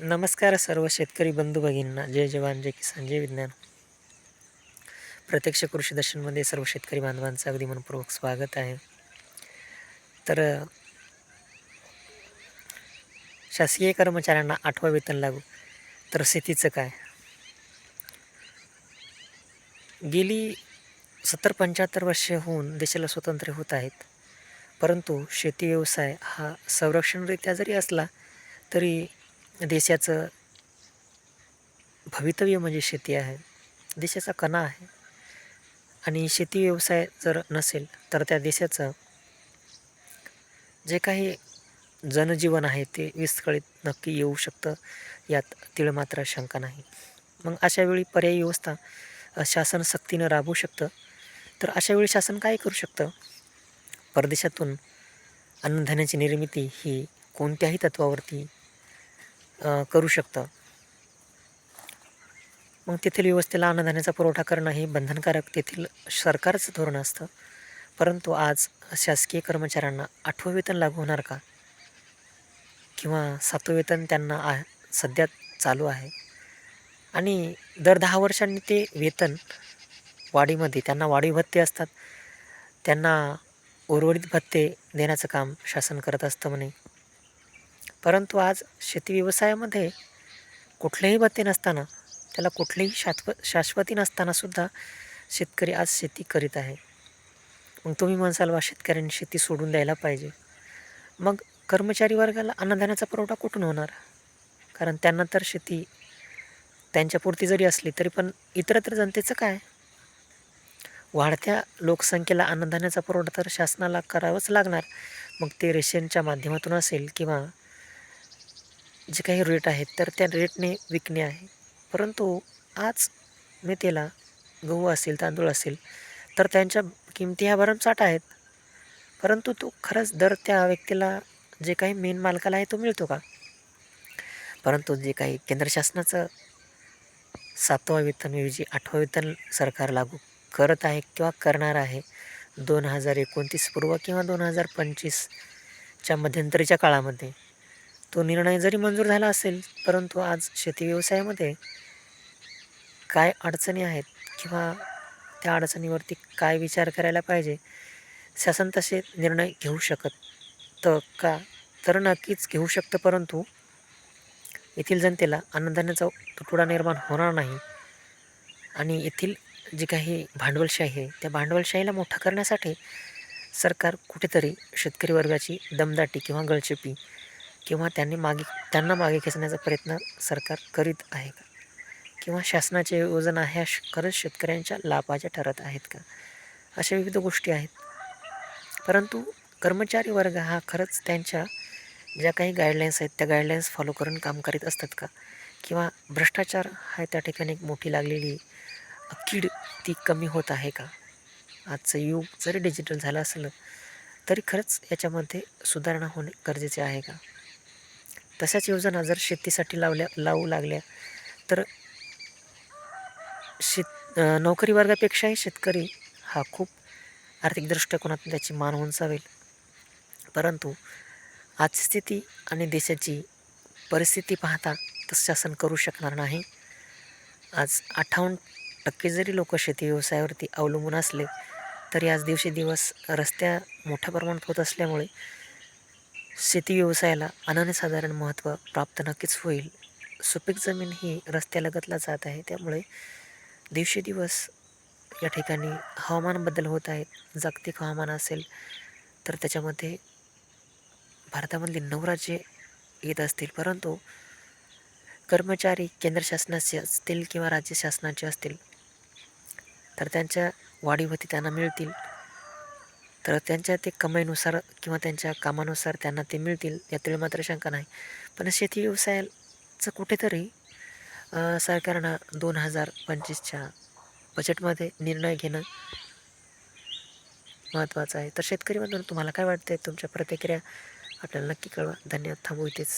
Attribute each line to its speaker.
Speaker 1: नमस्कार सर्व शेतकरी बंधू भगिनींना. जय जवान जय किसान जय विज्ञान. प्रत्यक्ष कृषी दर्शनमध्ये सर्व शेतकरी बांधवांचं अगदी मनपूर्वक स्वागत आहे. तर शासकीय कर्मचाऱ्यांना आठवा वेतन लागू. तर शेतीचं काय? गेली सत्तर पंच्याहत्तर वर्षे होऊन देशाला स्वतंत्र होत आहेत. परंतु शेती व्यवसाय हा संरक्षणरित्या जरी असला तरी देशाचं भवितव्य म्हणजे शेती आहे. देशाचा कणा आहे. आणि शेती व्यवसाय जर नसेल तर त्या देशाचं जे काही जनजीवन आहे ते विस्कळीत नक्की येऊ शकतं यात तिळमात्र शंका नाही. मग अशा वेळी पर्यायी व्यवस्था शासन सक्तीनं राबवू शकतं. तर अशा वेळी शासन काय करू शकतं? परदेशातून अन्नधान्याची निर्मिती ही कोणत्याही तत्वावरती करू शकतं. मग तेथील व्यवस्थेला अन्नधान्याचा पुरवठा करणं हे बंधनकारक तेथील सरकारचं धोरण असतं. परंतु आज शासकीय कर्मचाऱ्यांना आठवं वेतन लागू होणार का? किंवा सातवं वेतन त्यांना आ सध्या चालू आहे. आणि दर दहा वर्षांनी ते वेतन वाढीमध्ये त्यांना वाढीव भत्ते असतात. त्यांना उर्वरित भत्ते देण्याचं काम शासन करत असतं म्हणे. परंतु आज शेती व्यवसायामध्ये कुठलेही भत्ते नसताना त्याला कुठलीही शाश्व शाश्वती नसतानासुद्धा शेतकरी आज शेती करीत आहे. मग तुम्ही म्हणसाल वा शेतकऱ्यांनी शेती सोडून द्यायला पाहिजे. मग कर्मचारी वर्गाला अन्नधान्याचा पुरवठा कुठून होणार? कारण त्यांना तर शेती त्यांच्यापुरती जरी असली तरी पण इतरत्र जनतेचं काय? वाढत्या लोकसंख्येला अन्नधान्याचा पुरवठा तर शासनाला करावंच लागणार. मग ते रेशनच्या माध्यमातून असेल किंवा जे काही रेट आहेत तर त्या रेटने विकणे आहे. परंतु आज मेथीला गहू असेल तांदूळ असेल तर त्यांच्या किमती ह्या भरमसाठ आहेत. परंतु तो खरंच दर त्या व्यक्तीला जे काही मेन मालकाला आहे तो मिळतो का? परंतु जे काही केंद्र शासनाचं सातवा वेतनऐवजी आठवा वेतन सरकार लागू करत आहे किंवा करणार आहे दोन हजार एकोणतीस पूर्व किंवा दोन हजार पंचवीसच्या मध्यंतरीच्या काळामध्ये तो निर्णय जरी मंजूर झाला असेल परंतु आज शेती व्यवसायामध्ये काय अडचणी आहेत किंवा त्या अडचणीवरती काय विचार करायला पाहिजे शासन तसे निर्णय घेऊ शकत तर का? तर नक्कीच घेऊ शकतं परंतु येथील जनतेला अन्नधान्याचा तुटवडा निर्माण होणार नाही. आणि येथील जी काही भांडवलशाही आहे त्या भांडवलशाहीला मोठा करण्यासाठी सरकार कुठेतरी शेतकरी वर्गाची दमदाटी किंवा गळचेपी किंवा त्यांनी मागे त्यांना मागे खेचण्याचा प्रयत्न सरकार करीत आहे का? किंवा शासनाच्या योजना ह्या श खरंच शेतकऱ्यांच्या लाभाच्या ठरत आहेत का? अशा विविध गोष्टी आहेत. परंतु कर्मचारी वर्ग हा खरंच त्यांच्या ज्या काही गाईडलाईन्स आहेत त्या गाईडलाईन्स फॉलो करून काम करीत असतात का? किंवा भ्रष्टाचार हा त्या ठिकाणी एक मोठी लागलेली कीड ती कमी होत आहे का? आजचं युग जरी डिजिटल झालं असलं तरी खरंच याच्यामध्ये सुधारणा होणे गरजेचे आहे का? तशाच योजना जर शेतीसाठी लावल्या लावू लागल्या तर शेत नोकरी वर्गापेक्षाही शेतकरी हा खूप आर्थिक दृष्टिकोनातून त्याची मान उंचावेल. परंतु आज स्थिती आणि देशाची परिस्थिती पाहता तसं शासन करू शकणार नाही. आज अठ्ठावन्न टक्के जरी लोक शेती व्यवसायावरती अवलंबून असले तरी आज दिवसेदिवस रस्त्या मोठ्या प्रमाणात होत असल्यामुळे शेती व्यवसायाला अनन्यसाधारण महत्त्व प्राप्त नक्कीच होईल. सुपीक जमीन ही रस्त्यालगतला जात आहे. त्यामुळे दिवसेदिवस या ठिकाणी हवामान बदल होत आहेत जागतिक हवामान असेल तर त्याच्यामध्ये भारतामधली नऊ राज्ये येत असतील. परंतु कर्मचारी केंद्र शासनाचे असतील किंवा राज्य शासनाचे असतील तर त्यांच्या वाढीवती त्यांना मिळतील. तर त्यांच्या ते कमाईनुसार किंवा त्यांच्या कामानुसार त्यांना ते मिळतील यातील मात्र शंका नाही. पण शेती व्यवसायाचं कुठेतरी सरकारनं दोन हजार पंचवीसच्या बजेटमध्ये निर्णय घेणं महत्त्वाचं आहे. तर शेतकरी बंधून तुम्हाला काय वाटतं तुमच्या प्रतिक्रिया आपल्याला नक्की कळवा. धन्यवाद. थांबू इथेच.